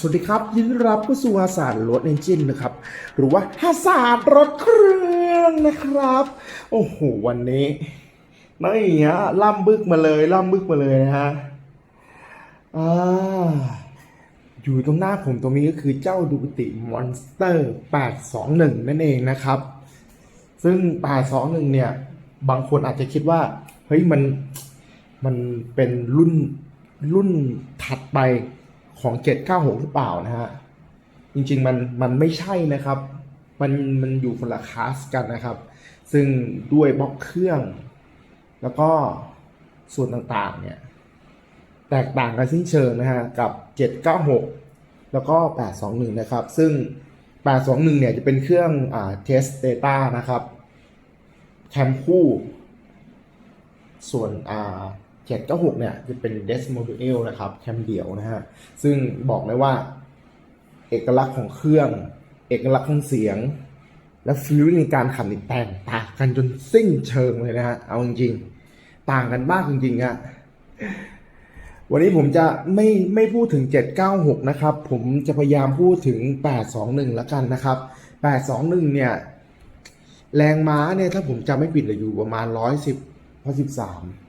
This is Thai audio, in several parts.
สวัสดีครับ ยินดีรับเข้สู่อาสารรถเอนจินนะครับ หรือว่าอาสารรถเครื่องนะครับ โอ้โห วันนี้นี่ฮะล่ำบึกมาเลยล่ำบึกมาเลยนะฮะอ่าอยู่ตรงหน้าผมตรงนี้ก็คือเจ้าดูติมอนสเตอร์ 821 นั่นเองนะครับ ซึ่ง 821 เนี่ย บางคนอาจจะคิดว่า เฮ้ยมันมันเป็นรุ่นรุ่นถัดไป ของ 796 หรือเปล่านะฮะ จริงๆ มันมันไม่ใช่นะครับ มันมันอยู่คนละคลาสกันนะครับ ซึ่งด้วยบล็อกเครื่อง แล้วก็ส่วนต่างๆ เนี่ย แตกต่างกันสิ้นเชิงนะฮะ กับ 796 แล้วก็ 821 นะครับ ซึ่ง 821 เนี่ยจะเป็นเครื่องอ่า test data นะครับแคมคู่ ส่วนอ่า 796เนี่ยจะเป็น Des Module นะครับแคมเดี่ยวนะฮะซึ่งบอกเลยว่า เอกลักษณ์ของเครื่อง เอกลักษณ์ของเสียง และฟิลในการขับนี่แตกต่างกันจนสิ้นเชิงเลยนะฮะเอาจริงๆต่างกันมากจริงๆอะวันนี้ผมจะไม่ไม่พูดถึง 796 นะครับ ผมจะพยายามพูดถึง 821แล้วกันนะครับ 821 เนี่ย แรงม้าเนี่ย ถ้าผมจำไม่ผิดเลยอยู่ประมาณ 110 113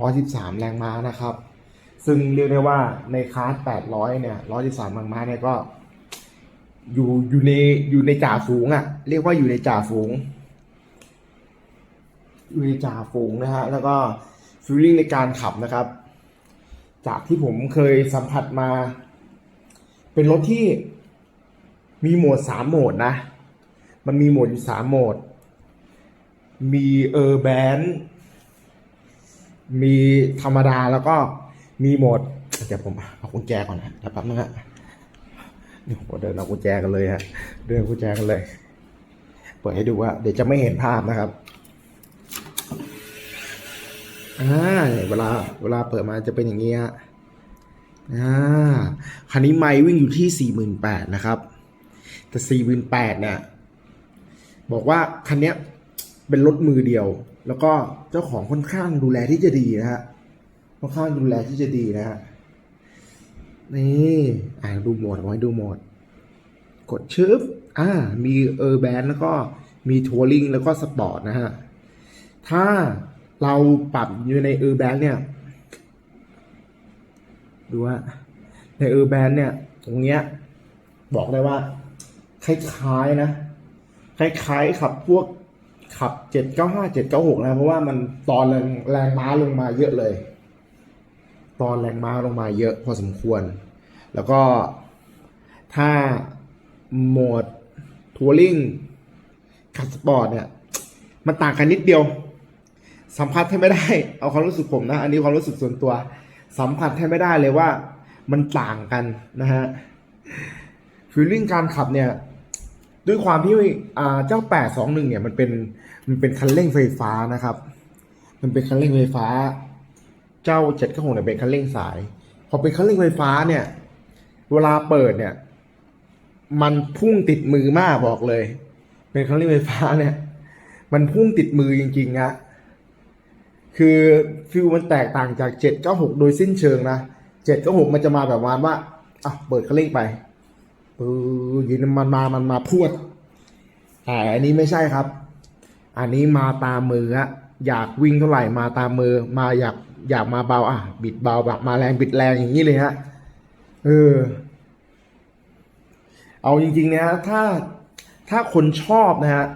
113 แรงม้านะครับ ซึ่งเรียกได้ว่าในคลาส800 เนี่ย 113 แรงม้าเนี่ยก็ อยู่อยู่ในอยู่ในจ่าฝูงอะ่ะ เรียกว่าอยู่ในจ่าฝูง อยู่ในจ่าฝูงนะฮะ แล้วก็ฟีลลิ่งในการขับนะครับ จากที่ผมเคยสัมผัสมา เป็นรถที่มีโหมดสามโหมดนะ มันมีโหมดอยู่สามโหมด มีเออร์แบน มีธรรมดาแล้วก็มีโหมดเดี๋ยวผมเอากุญแจก่อนนะเดี๋ยวแป๊บนึงฮะเดี๋ยวผมเดินเอากุญแจกันเลยฮะเดินเอากุญแจกันเลย เปิดให้ดูว่าเดี๋ยวจะไม่เห็นภาพนะครับอ่าเวลาเวลาเปิดมาจะเป็นอย่างนี้ฮะอ่าคันนี้ไม่วิ่งอยู่ที่สี่หมื่นแปดนะครับ แต่สี่หมื่นแปดเนี่ย บอกว่าคันเนี้ยเป็นรถมือเดียว แล้วก็เจ้าของค่อนข้างดูแลที่จะดีนะฮะค่อนข้างดูแลที่จะดีนะฮะนี่อ่าดูโหมดไว้ดูโหมด กดชึบอ่ามีเออร์แบนแล้วก็มีทัวริงแล้วก็สปอร์ตนะฮะ ถ้าเราปรับอยู่ในเออร์แบนเนี่ย ดูว่าในเออร์แบนเนี่ย ตรงเนี้ย บอกได้ว่า คล้ายๆนะ คล้ายๆขับพวก ขับ 795 796 นะ เพราะว่ามันตอนแรงแรงม้าลงมาเยอะเลย ตอนแรงม้าลงมาเยอะพอสมควร แล้วก็ถ้าโหมดทัวริงขับสปอร์ตเนี่ย มันต่างกันนิดเดียว สัมผัสให้ไม่ได้ เอาความรู้สึกผมนะ อันนี้ความรู้สึกส่วนตัว สัมผัสให้ไม่ได้เลยว่ามันต่างกันนะฮะฟีลลิ่งการขับเนี่ย ด้วยความที่อ่าเจ้า 821 เนี่ยมันเป็น มันเป็นคันเร่งไฟฟ้านะครับ มันเป็นคันเร่งไฟฟ้า เจ้า796เนี่ยเป็นคันเร่งสาย พอเป็นคันเร่งไฟฟ้าเนี่ย เวลาเปิดเนี่ย มันพุ่งติดมือมากบอกเลย เป็นคันเร่งไฟฟ้าเนี่ย มันพุ่งติดมือจริงๆนะคือฟิลมันแตกต่างจาก796โดยสิ้นเชิงนะ796มันจะมาแบบว่าอะเปิดคันเร่งไปปืนยินมันมามันมาพวดแต่อันนี้ไม่ใช่ครับ อันนี้มาตามมือฮะอยากวิ่งเท่าไหร่มาตามมือ มาอยากอยากมาเบาอะ บิดเบาแบบมาแรงบิดแรงอย่างนี้เลยฮะเออ เอาจริงๆนะฮะถ้าถ้าคนชอบนะฮะ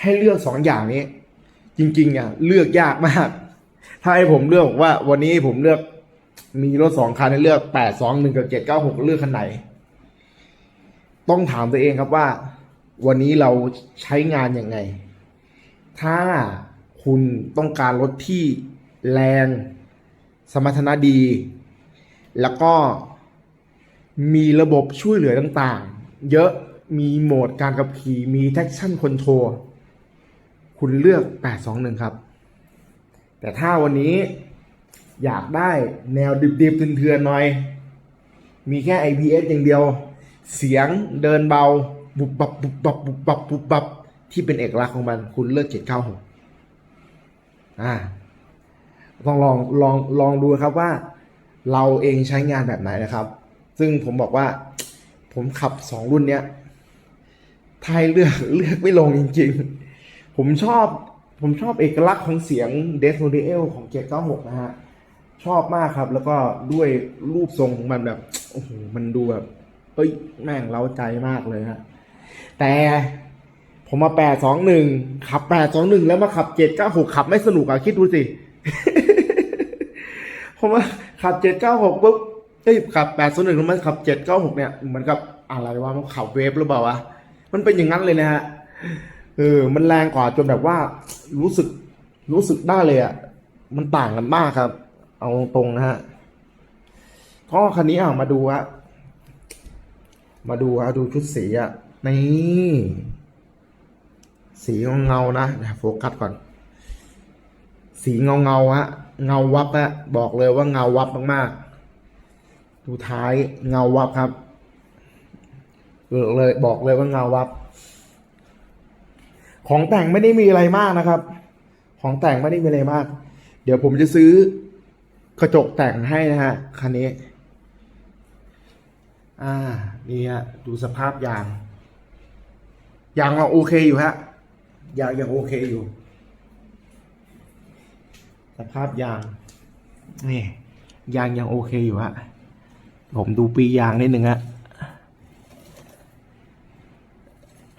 ให้เลือกสองอย่างนี้ จริงๆอะเลือกยากมาก ถ้าให้ผมเลือกบอกว่า วันนี้ผมเลือกมีรถสองคันให้เลือกแปดสองหนึ่งกับเจ็ดเก้าหกเลือกคันไหน ต้องถามตัวเองครับว่า วันนี้เราใช้งานยังไง ถ้าคุณต้องการรถที่แรง สมรรถนะดี แล้วก็มีระบบช่วยเหลือต่างๆ เยอะมีโหมดการขับขี่ มี traction control คุณเลือก 821 ครับ แต่ถ้าวันนี้อยากได้แนวดิบๆเถื่อนๆหน่อย มีแค่ IPS อย่างเดียว เสียงเดินเบา บุบบับบุบบับบุบบับบุบบับที่เป็นเอกลักษณ์ของมันคุณเลือก796อ่าต้องลองลองลองดูครับว่า เราเองใช้งานแบบไหนนะครับ ซึ่งผมบอกว่าผมขับสองรุ่นเนี้ยถ้าให้เลือกเลือกไม่ลงจริง ๆ ผมชอบผมชอบเอกลักษณ์ของเสียงเดสโมเดลของ 796 นะฮะ ชอบมากครับ แล้วก็ด้วยรูปทรงของมันแบบ โอ้โห มันดูแบบ เอ้ย แม่งเล้าใจมากเลยฮะ แต่ผมมา821ขับ821แล้วมาขับ796ขับไม่สนุกอะคิดดูสิผมว่าขับ796ปุ๊บเอ้ยขับ801แล้วมาขับ796เก้าหกเนี่ยเหมือนกับอะไรวะมันขับเวฟหรือเปล่าวะมันเป็นอย่างนั้นเลยนะฮะเออมันแรงกว่าจนแบบว่า รู้สึกรู้สึกได้เลยอะมันต่างกันมากครับ เอาตรงนะฮะก็คันนี้อะมาดูฮะมาดูฮะดูชุดสีอะ นี่สีเงาๆนะเดี๋ยวโฟกัสก่อน สีเงาเงาๆฮะเงาวับอะบอกเลยว่าเงาวับมากๆ ดูท้ายเงาวับครับเลยบอกเลยว่าเงาวับ ของแต่งไม่ได้มีอะไรมากนะครับ ของแต่งไม่ได้มีอะไรมาก เดี๋ยวผมจะซื้อกระจกแต่งให้นะฮะคันนี้ อ่า นี่ฮะ ดูสภาพยาง ยางโอเคอยู่ฮะยางยังโอเคอยู่ สภาพยาง นี่ยางยังโอเคอยู่ฮะผมดูปียางนิดนึงฮะ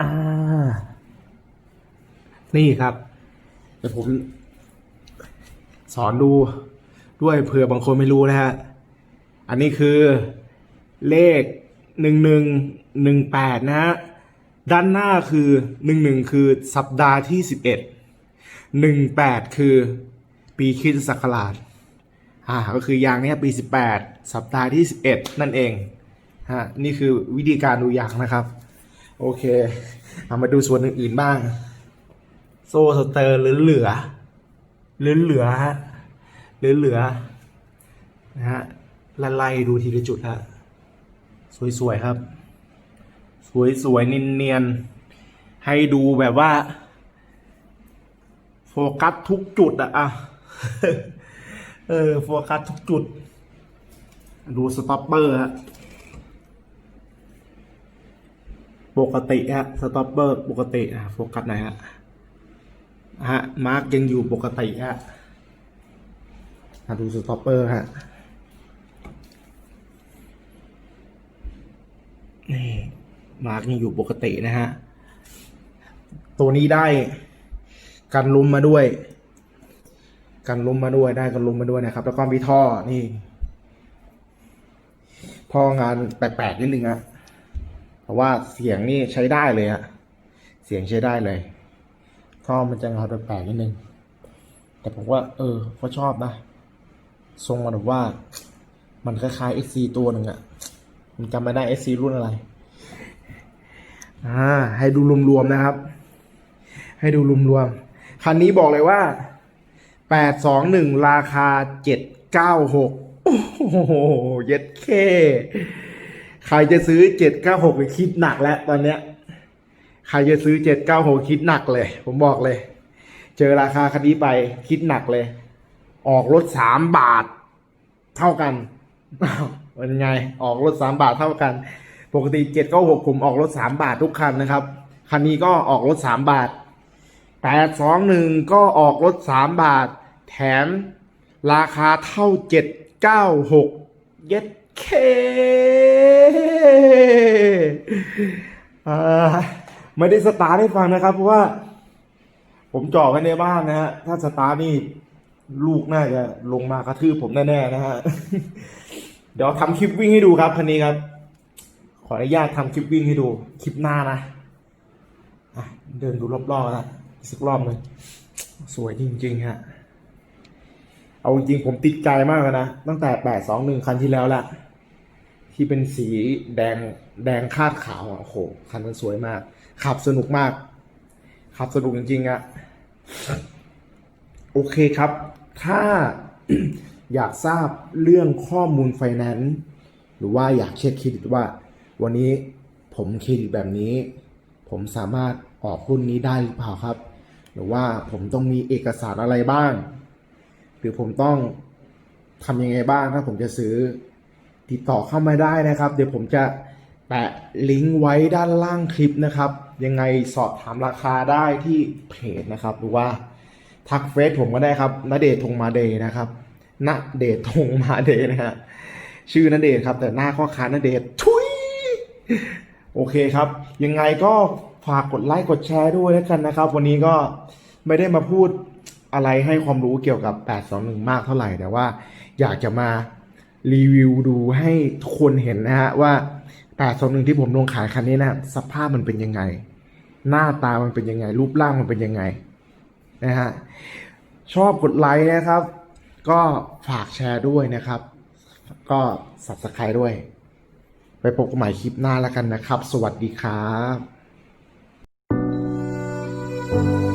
อ่านี่ครับเดี๋ยวผม สอนดูด้วยเผื่อบางคนไม่รู้นะฮะ อันนี้คือเลขหนึ่งหนึ่งหนึ่งแปดนะฮะ ด้านหน้าคือหนึ่งหนึ่งคือสัปดาห์ที่สิบเอ็ดหนึ่งแปดคือปีคริสตศักราชอ่าก็คือยางเนี้ยปีสิบแปดสัปดาห์ที่สิบเอ็ดนั่นเองฮะนี่คือวิธีการดูยางนะครับ โอเคเอามาดูส่วนอื่นๆบ้าง โซ่สเตอร์เหลือเหลือเหลือเหลือฮะหลือเหลือนะฮะละไล่ดูทีละจุดฮะสวยๆครับ สวยๆเนียนๆให้ดูแบบว่า โฟกัสทุกจุดอะอะเออ โฟกัสทุกจุด ดูสต็อปเปอร์ฮะปกติฮะสต็อปเปอร์ปกติอะโฟกัสหน่อยฮะฮะมาร์กยังอยู่ปกติฮะอะดูสต็อปเปอร์ฮะ มาร์กยังอยู่ปกตินะฮะ ตัวนี้ได้กันลุมมาด้วย กันลุมมาด้วยได้กันลุมมาด้วยนะครับ แล้วก็มีท่อนี่ท่องานแปลกๆนิดนึงอะเพราะว่าเสียงนี่ใช้ได้เลยอะเสียงใช้ได้เลยท่อมันจะเงาแปลกๆนิดนึง แต่ผมว่า เออก็ชอบนะทรงมันแบบว่า มันคล้ายๆ SC ตัวหนึ่งอะผมจำไม่ได้ SC รุ่นอะไร อ่าให้ดูรวมๆนะครับ ให้ดูรวมๆคันนี้บอกเลยว่าแปดสองหนึ่งราคาเจ็ดเก้าหกโอ้โหเย็ดเคใครจะซื้อเจ็ดเก้าหกคิดหนักแล้วตอนเนี้ยใครจะซื้อเจ็ดเก้าหกคิดหนักเลย ผมบอกเลย เจอราคาคันนี้ไปคิดหนักเลย ออกรถสามบาทเท่ากันเป็นไง ออกรถสามบาทเท่ากัน ปกติเจ็ดเก้าหกผมออกรถสามบาททุกคันนะครับ คันนี้ก็ออกรถสามบาทแปดสองหนึ่งก็ออกรถสามบาท แถมราคาเท่าเจ็ดเก้าหกเย็ดเคไม่ได้สตาร์ทให้ฟังนะครับ เพราะว่า ผมจ่อไว้ในบ้านนะฮะ ถ้าสตาร์ทนี่ลูกน่าจะลงมากระทืบผมแน่ๆนะฮะ เดี๋ยวทำคลิปวิ่งให้ดูครับคันนี้ครับ ออนุญาตทำคลิปวิ่งให้ดูคลิปหน้านะอะเดินดูรอบๆนะอีกสักรอบหนึ่งสวยจริงๆฮะเอาจริงผมติดใจมากเลยนะ ตั้งแต่แปดสองหนึ่งคันที่แล้วละที่เป็นสีแดงแดงคาดขาวอะโอ้โหคันนั้นสวยมาก ขับสนุกมาก ขับสนุกจริงๆอะโอเคครับ ถ้าอยากทราบเรื่องข้อมูลไฟแนนซ์หรือว่าอยากเช็คเครดิตว่า วันนี้ผมครดิตแบบนี้ ผมสามารถออกรุ่นนี้ได้หรือเปล่าครับ หรือว่าผมต้องมีเอกสารอะไรบ้าง หรือผมต้องทำยังไงบ้างถ้าผมจะซื้อติดต่อเข้ามาได้นะครับ เดี๋ยวผมจะแปะลิงก์ไว้ด้านล่างคลิปนะครับ ยังไงสอบถามราคาได้ที่เพจนะครับ หรือว่าทักเฟซผมก็ได้ครับณเดชน์ธงมาเดนะครับณเดชน์ธงมาเดนะฮะชื่อณเดชครับ แต่หน้าข้อค้าณเดชทุ โอเคครับ ยังไงก็ฝากกดไลค์กดแชร์ด้วยแล้วกันนะครับ วันนี้ก็ไม่ได้มาพูดอะไรให้ความรู้เกี่ยวกับ 821 มากเท่าไหร่ แต่ว่าอยากจะมารีวิวดูให้ทุกคนเห็นนะฮะว่า 821 ที่ผมลงขายคันนี้นะสภาพมันเป็นยังไง หน้าตามันเป็นยังไง รูปร่างมันเป็นยังไงนะฮะชอบกดไลค์นะครับ ก็ฝากแชร์ด้วยนะครับ ก็ subscribe ด้วย ไปพบกันใหม่คลิปหน้าแล้วกันนะครับ สวัสดีครับ